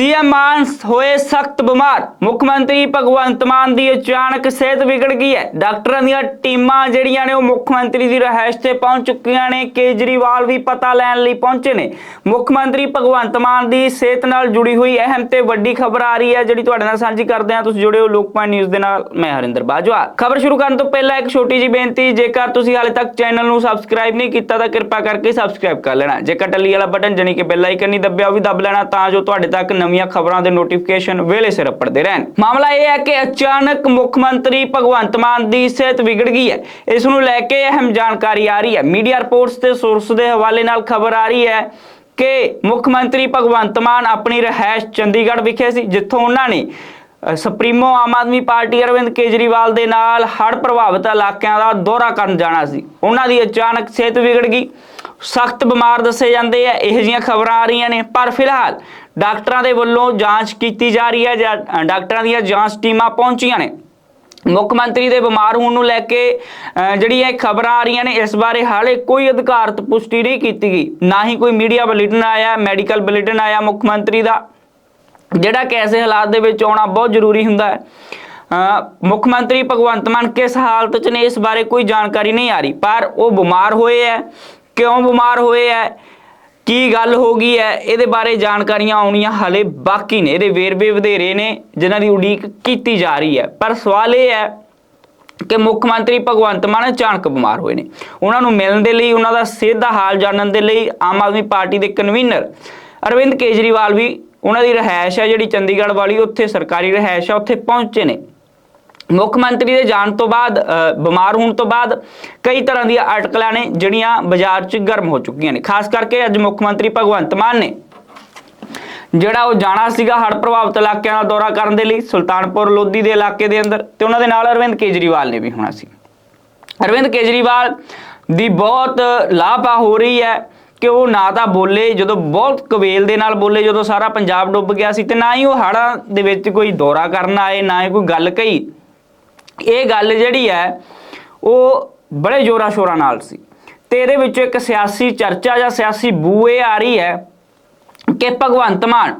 CM ਮਾਨ ਹੋਏ ਸਖਤ ਬਿਮਾਰ। ਮੁੱਖ ਮੰਤਰੀ ਭਗਵੰਤ ਮਾਨ ਦੀ ਅਚਾਨਕ ਸਿਹਤ ਵਿਗੜ ਗਈ ਹੈ। ਡਾਕਟਰਾਂ ਦੀਆਂ ਟੀਮਾਂ ਜਿਹੜੀਆਂ ਨੇ ਉਹ ਮੁੱਖ ਮੰਤਰੀ ਦੀ ਰਹਿائش ਤੇ ਪਹੁੰਚ ਚੁੱਕੀਆਂ ਨੇ, ਕੇਜਰੀਵਾਲ ਵੀ ਪਤਾ ਲੈਣ ਲਈ ਪਹੁੰਚੇ ਨੇ। ਮੁੱਖ ਮੰਤਰੀ ਭਗਵੰਤ ਮਾਨ ਦੀ ਸਿਹਤ ਨਾਲ ਜੁੜੀ ਹੋਈ ਅਹਿਮ ਤੇ ਵੱਡੀ ਖਬਰ ਆ ਰਹੀ ਹੈ, ਜਿਹੜੀ ਤੁਹਾਡੇ ਨਾਲ ਸਾਂਝੀ ਕਰਦੇ ਹਾਂ। ਤੁਸੀਂ ਜੁੜੇ ਹੋ ਲੋਕਪਾਲ ਨਿਊਜ਼ ਦੇ ਨਾਲ, ਮੈਂ ਹਰਿੰਦਰ ਬਾਜਵਾ। ਖਬਰ ਸ਼ੁਰੂ ਕਰਨ ਤੋਂ ਪਹਿਲਾਂ ਇੱਕ ਛੋਟੀ ਜੀ ਬੇਨਤੀ, ਜੇਕਰ ਤੁਸੀਂ ਹਾਲੇ ਤੱਕ ਚੈਨਲ ਨੂੰ ਸਬਸਕ੍ਰਾਈਬ ਨਹੀਂ ਕੀਤਾ, ਤਾਂ ਕਿਰਪਾ ਕਰਕੇ ਸਬਸਕ੍ਰਾਈਬ ਕਰ ਲੈਣਾ। ਜੇਕਰ ਟੱਲੀ ਵਾਲਾ ਬਟਨ ਜਾਨੀ ਕਿ ਬੈਲ ਆਈਕਨ ਨਹੀਂ ਦੱਬਿਆ, ਉਹ ਵੀ ਦੱਬ ਲੈਣਾ, ਤਾਂ ਜੋ ਤੁਹਾਡੇ ਤੱਕ ਨਵੀਆਂ ਖਬਰਾਂ ਦੇ ਨੋਟੀਫਿਕੇਸ਼ਨ ਵੇਲੇ ਸਿਰ ਪੜਦੇ ਰਹਿਣ। ਮਾਮਲਾ ਇਹ ਹੈ ਕਿ ਅਚਾਨਕ ਮੁੱਖ ਮੰਤਰੀ ਭਗਵੰਤ ਮਾਨ ਦੀ ਸਿਹਤ ਵਿਗੜ ਗਈ ਹੈ। ਇਸ ਨੂੰ ਲੈ ਕੇ ਅਹਿਮ ਜਾਣਕਾਰੀ ਆ ਰਹੀ ਹੈ। ਮੀਡੀਆ ਰਿਪੋਰਟਸ ਤੇ ਸੋਰਸ ਦੇ ਹਵਾਲੇ ਨਾਲ ਖਬਰ ਆ ਰਹੀ ਹੈ ਕਿ ਮੁੱਖ ਮੰਤਰੀ ਭਗਵੰਤ ਮਾਨ ਆਪਣੀ ਰਹਿائش ਚੰਡੀਗੜ੍ਹ ਵਿਖੇ ਸੀ, ਜਿੱਥੋਂ ਉਹਨਾਂ ਨੇ ਸੁਪਰੀਮੋ ਆਮ ਆਦਮੀ ਪਾਰਟੀ ਅਰਵਿੰਦ ਕੇਜਰੀਵਾਲ ਦੇ ਨਾਲ ਹੜ ਪ੍ਰਭਾਵਿਤ ਇਲਾਕਿਆਂ ਦਾ ਦੌਰਾ ਕਰਨ ਜਾਣਾ ਸੀ। ਉਹਨਾਂ ਦੀ ਅਚਾਨਕ ਸਿਹਤ ਵਿਗੜ ਗਈ। ਸਖਤ ਬਿਮਾਰ ਦੱਸੇ ਜਾਂਦੇ ਆ, ਇਹੋ ਜੀਆਂ ਖਬਰਾਂ ਆ ਰਹੀਆਂ ਨੇ। ਪਰ ਫਿਲਹਾਲ ਡਾਕਟਰਾਂ ਦੇ ਵੱਲੋਂ ਜਾਂਚ ਕੀਤੀ ਜਾ ਰਹੀ ਹੈ ਜਾਂ ਡਾਕਟਰਾਂ ਦੀਆਂ ਜਾਂਚ ਟੀਮਾਂ ਪਹੁੰਚੀਆਂ ਨੇ। ਮੁੱਖ ਮੰਤਰੀ ਦੇ ਬਿਮਾਰ ਹੋਣ ਨੂੰ ਲੈ ਕੇ ਅਹ, ਜਿਹੜੀਆਂ ਇਹ ਖਬਰਾਂ ਆ ਰਹੀਆਂ ਨੇ ਇਸ ਬਾਰੇ ਹਾਲੇ ਕੋਈ ਅਧਿਕਾਰਤ ਪੁਸ਼ਟੀ ਨਹੀਂ ਕੀਤੀ ਗਈ। ਨਾ ਹੀ ਕੋਈ ਮੀਡੀਆ ਬੁਲੇਟਿਨ ਆਇਆ ਮੈਡੀਕਲ ਬੁਲੇਟਿਨ ਆਇਆ ਮੁੱਖ ਮੰਤਰੀ ਦਾ। ਜਿਹੜਾ ਕਿ ਐਸੇ ਹਾਲਾਤ ਦੇ ਵਿੱਚ ਆਉਣਾ ਬਹੁਤ ਜ਼ਰੂਰੀ ਹੁੰਦਾ ਹੈ। ਮੁੱਖ ਮੰਤਰੀ ਭਗਵੰਤ ਮਾਨ ਕਿਸ ਹਾਲਤ 'ਚ ਨੇ ਇਸ ਬਾਰੇ ਕੋਈ ਜਾਣਕਾਰੀ ਨਹੀਂ ਆ ਰਹੀ। ਪਰ ਉਹ ਬਿਮਾਰ ਹੋਏ ਹੈ। ਕਿਉਂ ਬਿਮਾਰ ਹੋਏ ਹੈ? ਕੀ ਗੱਲ ਹੋ ਗਈ ਹੈ? ਇਹਦੇ ਬਾਰੇ ਜਾਣਕਾਰੀਆਂ ਆਉਣੀਆਂ ਹਲੇ ਬਾਕੀ ਨੇ। ਇਹਦੇ ਵੇਰਵੇ ਵਧੇਰੇ ਨੇ, ਜਿਨ੍ਹਾਂ ਦੀ ਉਡੀਕ ਕੀਤੀ ਜਾ ਰਹੀ ਹੈ। ਪਰ ਸਵਾਲ ਇਹ ਹੈ ਕਿ ਮੁੱਖ ਮੰਤਰੀ ਭਗਵੰਤ ਮਾਨ ਅਚਾਨਕ ਬਿਮਾਰ ਹੋਏ ਨੇ। ਉਹਨਾਂ ਨੂੰ ਮਿਲਣ ਦੇ ਲਈ, ਉਹਨਾਂ ਦਾ ਸਿਹਤ ਦਾ ਹਾਲ ਜਾਣਨ ਦੇ ਲਈ ਆਮ ਆਦਮੀ ਪਾਰਟੀ ਦੇ ਕਨਵੀਨਰ ਅਰਵਿੰਦ ਕੇਜਰੀਵਾਲ ਵੀ ਉਹਨਾਂ ਦੀ ਰਹਿائش ਹੈ। ਜਿਹੜੀ ਚੰਡੀਗੜ੍ਹ ਵਾਲੀ, ਉੱਥੇ ਸਰਕਾਰੀ ਰਹਿائش ਹੈ, ਉੱਥੇ ਪਹੁੰਚੇ ਨੇ। ਮੁੱਖ ਮੰਤਰੀ ਦੇ ਜਾਣ ਤੋਂ ਬਾਅਦ ਬਿਮਾਰ ਹੋਣ ਤੋਂ ਬਾਅਦ ਕਈ ਤਰ੍ਹਾਂ ਦੀਆਂ ਅਟਕਲਾਂ ਨੇ ਜਿਹੜੀਆਂ ਬਾਜ਼ਾਰ 'ਚ ਗਰਮ ਹੋ ਚੁੱਕੀਆਂ ਨੇ। ਖਾਸ ਕਰਕੇ ਅੱਜ ਮੁੱਖ ਮੰਤਰੀ ਭਗਵੰਤ ਮਾਨ ਨੇ ਜਿਹੜਾ ਉਹ ਜਾਣਾ ਸੀਗਾ ਹੜ੍ਹ ਪ੍ਰਭਾਵਿਤ ਇਲਾਕਿਆਂ ਦਾ ਦੌਰਾ ਕਰਨ ਦੇ ਲਈ, ਸੁਲਤਾਨਪੁਰ ਲੋਧੀ ਦੇ ਇਲਾਕੇ ਦੇ ਅੰਦਰ ਤੇ ਉਹਨਾਂ ਦੇ ਨਾਲ ਅਰਵਿੰਦ ਕੇਜਰੀਵਾਲ ਨੇ ਵੀ ਹੋਣਾ ਸੀ। ਅਰਵਿੰਦ ਕੇਜਰੀਵਾਲ ਦੀ ਬਹੁਤ ਲਾਪਾ ਹੋ ਰਹੀ ਹੈ ਕਿ ਉਹ ਨਾ ਤਾਂ ਬੋਲੇ, ਜਦੋਂ ਬਹੁਤ ਕਵੇਲ ਦੇ ਨਾਲ ਬੋਲੇ, ਜਦੋਂ ਸਾਰਾ ਪੰਜਾਬ ਡੁੱਬ ਗਿਆ ਸੀ ਤੇ ਨਾ ਹੀ ਉਹ ਹੜ੍ਹਾਂ ਦੇ ਵਿੱਚ ਕੋਈ ਦੌਰਾ ਕਰਨ ਆਏ, ਨਾ ਹੀ ਕੋਈ ਗੱਲ ਕਹੀ। ਇਹ ਗੱਲ ਜਿਹੜੀ ਹੈ, ਉਹ ਬੜੇ ਜ਼ੋਰਾਂ ਸ਼ੋਰਾਂ ਨਾਲ ਸੀ ਤੇ ਇਹਦੇ ਵਿੱਚ ਇੱਕ ਸਿਆਸੀ ਚਰਚਾ ਜਾਂ ਸਿਆਸੀ ਬੂ ਇਹ ਆ ਰਹੀ ਹੈ ਕਿ ਭਗਵੰਤ ਮਾਨ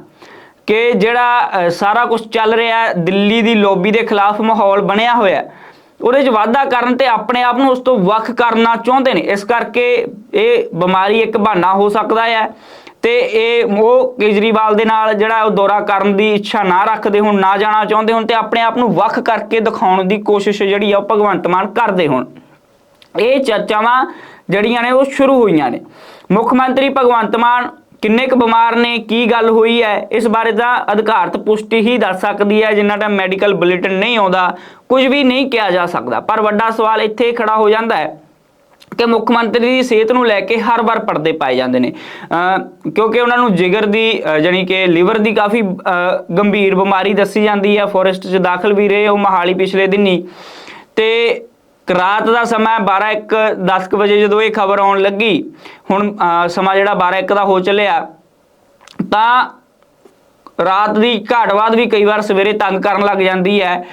ਕਿ ਜਿਹੜਾ ਸਾਰਾ ਕੁਝ ਚੱਲ ਰਿਹਾ ਦਿੱਲੀ ਦੀ ਲੋਬੀ ਦੇ ਖਿਲਾਫ ਮਾਹੌਲ ਬਣਿਆ ਹੋਇਆ ਉਹਦੇ 'ਚ ਵਾਧਾ ਕਰਨ ਤੇ ਆਪਣੇ ਆਪ ਨੂੰ ਉਸ ਤੋਂ ਵੱਖ ਕਰਨਾ ਚਾਹੁੰਦੇ ਨੇ। ਇਸ ਕਰਕੇ ਇਹ ਬਿਮਾਰੀ ਇੱਕ ਬਹਾਨਾ ਹੋ ਸਕਦਾ ਹੈ। ਤੇ ਇਹ ਉਹ ਕੇਜਰੀਵਾਲ ਦੇ ਨਾਲ ਜਿਹੜਾ ਉਹ ਦੌਰਾ ਕਰਨ ਦੀ ਇੱਛਾ ਨਾ ਰੱਖਦੇ ਹੁਣ, ਨਾ ਜਾਣਾ ਚਾਹੁੰਦੇ ਹੁਣ ਤੇ ਆਪਣੇ ਆਪ ਨੂੰ ਵੱਖ ਕਰਕੇ ਦਿਖਾਉਣ ਦੀ ਕੋਸ਼ਿਸ਼ ਜਿਹੜੀ ਆ ਉਹ ਭਗਵੰਤ ਮਾਨ ਕਰਦੇ ਹੁਣ। ਇਹ ਚਰਚਾਵਾਂ ਜਿਹੜੀਆਂ ਨੇ ਉਹ ਸ਼ੁਰੂ ਹੋਈਆਂ ਨੇ। ਮੁੱਖ ਮੰਤਰੀ ਭਗਵੰਤ ਮਾਨ ਕਿੰਨੇ ਕੁ ਬਿਮਾਰ ਨੇ, ਕੀ ਗੱਲ ਹੋਈ ਹੈ, ਇਸ ਬਾਰੇ ਤਾਂ ਅਧਿਕਾਰਤ ਪੁਸ਼ਟੀ ਹੀ ਦੱਸ ਸਕਦੀ ਹੈ, ਜਿੰਨਾ ਟਾਈਮ ਮੈਡੀਕਲ ਬੁਲੇਟਿਨ ਨਹੀਂ ਆਉਂਦਾ, ਕੁਝ ਵੀ ਨਹੀਂ ਕਿਹਾ ਜਾ ਸਕਦਾ। ਪਰ ਵੱਡਾ ਸਵਾਲ ਇੱਥੇ ਖੜਾ ਹੋ ਜਾਂਦਾ ਹੈ ਕਿ ਮੁੱਖ ਮੰਤਰੀ ਦੀ ਸਿਹਤ ਨੂੰ ਲੈ ਕੇ ਹਰ ਵਾਰ ਪਰਦੇ ਪਾਏ ਜਾਂਦੇ ਨੇ। ਅਹ ਕਿਉਂਕਿ ਉਹਨਾਂ ਨੂੰ ਜਿਗਰ ਦੀ, ਅਹ ਜਾਣੀ ਕਿ ਲਿਵਰ ਦੀ ਕਾਫੀ ਗੰਭੀਰ ਬਿਮਾਰੀ ਦੱਸੀ ਜਾਂਦੀ ਹੈ। ਫੋਰੈਸਟ 'ਚ ਦਾਖਲ ਵੀ ਰਹੇ ਉਹ ਮਹਾਲੀ ਪਿਛਲੇ ਦਿਨੀ ਤੇ ਰਾਤ ਦਾ ਸਮਾਂ 12 1 10 ਕੁ ਵਜੇ ਜਦੋਂ ਇਹ ਖਬਰ ਆਉਣ ਲੱਗੀ, ਹੁਣ, ਅਹ ਸਮਾਂ ਜਿਹੜਾ 12 1 ਦਾ ਹੋ ਚੱਲਿਆ, ਤਾਂ ਰਾਤ ਦੀ ਘਾਟ ਬਾਅਦ ਵੀ ਕਈ ਵਾਰ ਸਵੇਰੇ ਤੰਗ ਕਰਨ ਲੱਗ ਜਾਂਦੀ ਹੈ।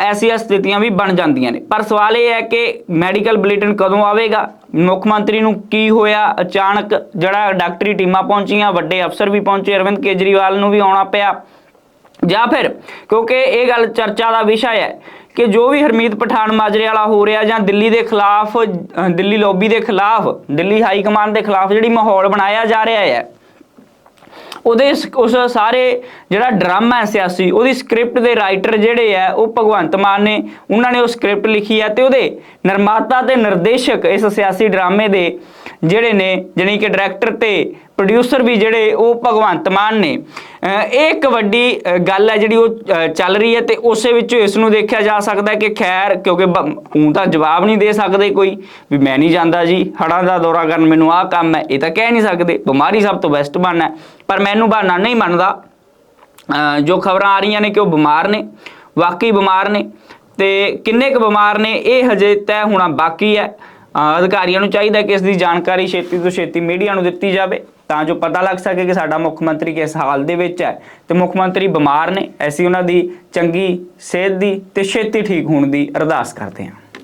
ਐਸੀਆਂ ਸਥਿਤੀਆਂ ਵੀ ਬਣ ਜਾਂਦੀਆਂ ਨੇ। ਪਰ ਸਵਾਲ ਇਹ ਹੈ ਕਿ ਮੈਡੀਕਲ ਬੁਲੇਟਿਨ ਕਦੋਂ ਆਵੇਗਾ? ਮੁੱਖ ਮੰਤਰੀ ਨੂੰ ਕੀ ਹੋਇਆ? ਅਚਾਨਕ ਜਿਹੜਾ ਡਾਕਟਰੀ ਟੀਮਾਂ ਪਹੁੰਚੀਆਂ, ਵੱਡੇ ਅਫਸਰ ਵੀ ਪਹੁੰਚੇ, ਅਰਵਿੰਦ ਕੇਜਰੀਵਾਲ ਨੂੰ ਵੀ ਆਉਣਾ ਪਿਆ। ਜਾਂ ਫਿਰ, ਕਿਉਂਕਿ ਇਹ ਗੱਲ ਚਰਚਾ ਦਾ ਵਿਸ਼ਾ ਹੈ ਕਿ ਜੋ ਵੀ ਹਰਮੀਤ ਪਠਾਨ ਮਾਜਰੇ ਵਾਲਾ ਹੋ ਰਿਹਾ ਜਾਂ ਦਿੱਲੀ ਦੇ ਖਿਲਾਫ ਦਿੱਲੀ ਲੋਬੀ ਦੇ ਖਿਲਾਫ, ਦਿੱਲੀ ਹਾਈ ਕਮਾਂਡ ਦੇ ਖਿਲਾਫ ਜਿਹੜੀ ਮਾਹੌਲ ਬਣਾਇਆ ਜਾ ਰਿਹਾ ਹੈ ਉਹਦੇ ਸ- ਉਸ ਸਾਰੇ ਜਿਹੜਾ ਡਰਾਮਾ ਹੈ ਸਿਆਸੀ, ਉਹਦੀ ਸਕ੍ਰਿਪਟ ਦੇ ਰਾਈਟਰ ਜਿਹੜੇ ਆ ਉਹ ਭਗਵੰਤ ਮਾਨ ਨੇ, ਉਹਨਾਂ ਨੇ ਉਹ ਸਕ੍ਰਿਪਟ ਲਿਖੀ ਹੈ ਤੇ ਉਹਦੇ ਨਿਰਮਾਤਾ ਤੇ ਨਿਰਦੇਸ਼ਕ ਇਸ ਸਿਆਸੀ ਡਰਾਮੇ ਦੇ ਜਿਹੜੇ ਨੇ, ਜਾਣੀ ਕਿ ਡਾਇਰੈਕਟਰ ਤੇ ਪ੍ਰੋਡਿਊਸਰ ਵੀ ਜਿਹੜੇ, ਉਹ ਭਗਵੰਤ ਮਾਨ ਨੇ। ਇਹ ਇੱਕ ਵੱਡੀ ਗੱਲ ਹੈ ਜਿਹੜੀ ਉਹ ਚੱਲ ਰਹੀ ਹੈ ਤੇ ਉਸੇ ਵਿੱਚੋਂ ਇਸ ਨੂੰ ਦੇਖਿਆ ਜਾ ਸਕਦਾ ਹੈ ਕਿ ਖੈਰ, ਕਿਉਂਕਿ ਹੂੰ ਤਾਂ ਜਵਾਬ ਨਹੀਂ ਦੇ ਸਕਦੇ ਕੋਈ, ਵੀ ਮੈਂ ਨਹੀਂ ਜਾਂਦਾ ਜੀ ਹੜਾਂ ਦਾ ਦੌਰਾ ਕਰਨ ਮੈਨੂੰ ਆਹ ਕੰਮ ਹੈ, ਇਹ ਤਾਂ ਕਹਿ ਨਹੀਂ ਸਕਦੇ, ਬਿਮਾਰੀ ਸਭ ਤੋਂ ਬੈਸਟ ਬਹਾਨਾ ਪਰ ਮੈਨੂੰ ਬਹਾਨਾ ਨਹੀਂ ਮੰਨਦਾ ਜੋ ਖਬਰਾਂ ਆ ਰਹੀਆਂ ਨੇ ਕਿ ਉਹ ਬਿਮਾਰ ਨੇ, ਵਾਕਈ ਬਿਮਾਰ ਨੇ, ਤੇ ਕਿੰਨੇ ਕੁ ਬਿਮਾਰ ਨੇ, ਇਹ ਹਜੇ ਤੈਅ ਹੋਣਾ ਬਾਕੀ ਹੈ। ਅਧਿਕਾਰੀਆਂ ਨੂੰ ਚਾਹੀਦਾ ਕਿ ਇਸ ਦੀ ਜਾਣਕਾਰੀ ਛੇਤੀ ਤੋਂ ਛੇਤੀ ਮੀਡੀਆ ਨੂੰ ਦਿੱਤੀ ਜਾਵੇ। ਤਾਂ ਜੋ ਪਤਾ ਲੱਗ ਸਕੇ ਕਿ ਸਾਡਾ ਮੁੱਖ ਮੰਤਰੀ ਕਿਸ ਹਾਲ ਦੇ ਵਿੱਚ ਹੈ। ਤੇ ਮੁੱਖ ਮੰਤਰੀ ਬਿਮਾਰ ਨੇ, ਐਸੀ ਉਹਨਾਂ ਦੀ ਚੰਗੀ ਸਿਹਤ ਦੀ ਤੇ ਛੇਤੀ ਠੀਕ ਹੋਣ ਦੀ ਅਰਦਾਸ ਕਰਦੇ ਹਾਂ।